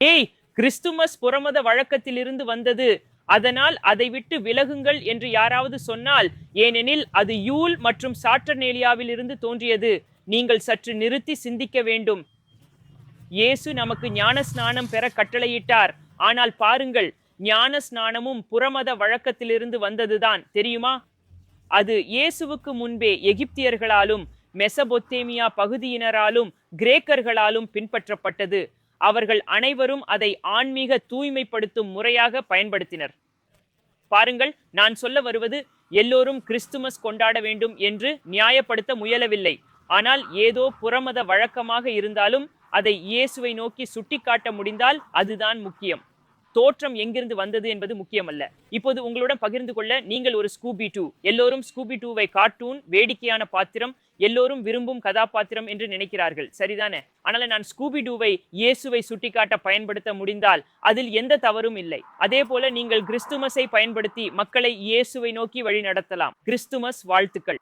ஏய் கிறிஸ்துமஸ் புறமத வழக்கத்திலிருந்து வந்தது. அதனால் அதை விட்டு விலகுங்கள் என்று யாராவது சொன்னால் ஏனெனில் அது யூல் மற்றும் சாட்டர்நேலியாவில் இருந்து தோன்றியது. நீங்கள் சற்று நிறுத்தி சிந்திக்க வேண்டும். இயேசு நமக்கு ஞான ஸ்நானம் பெற கட்டளையிட்டார். ஆனால் பாருங்கள் ஞான ஸ்நானமும் புறமத வழக்கத்திலிருந்து வந்ததுதான். தெரியுமா? அது இயேசுவுக்கு முன்பே எகிப்தியர்களாலும் மெசபொத்தேமியா பகுதியினராலும் கிரேக்கர்களாலும் பின்பற்றப்பட்டது. அவர்கள் அனைவரும் அதை ஆன்மீக தூய்மைப்படுத்தும் முறையாக பயன்படுத்தினர். பாருங்கள் நான் சொல்ல வருவது எல்லோரும் கிறிஸ்துமஸ் கொண்டாட வேண்டும் என்று நியாயப்படுத்த முயலவில்லை. ஆனால் ஏதோ புறமத வழக்கமாக இருந்தாலும் அதை இயேசுவை நோக்கி சுட்டிக்காட்ட முடிந்தால் அதுதான் முக்கியம். தோற்றம் எங்கிருந்து வந்தது என்பது முக்கியமல்ல. இப்போது உங்களுடன் பகிர்ந்து கொள்ள நீங்கள் ஒரு ஸ்கூபி டூ எல்லோரும் ஸ்கூபி டூவை கார்ட்டூன் வேடிக்கையான பாத்திரம் எல்லோரும் விரும்பும் கதாபாத்திரம் என்று நினைக்கிறார்கள். சரிதானே? ஆனால் நான் ஸ்கூபி டூவை இயேசுவை சுட்டிக்காட்ட பயன்படுத்த முடிந்தால் அதில் எந்த தவறும் இல்லை. அதே போல நீங்கள் கிறிஸ்துமஸை பயன்படுத்தி மக்களை இயேசுவை நோக்கி வழி நடத்தலாம் கிறிஸ்துமஸ் வாழ்த்துக்கள்.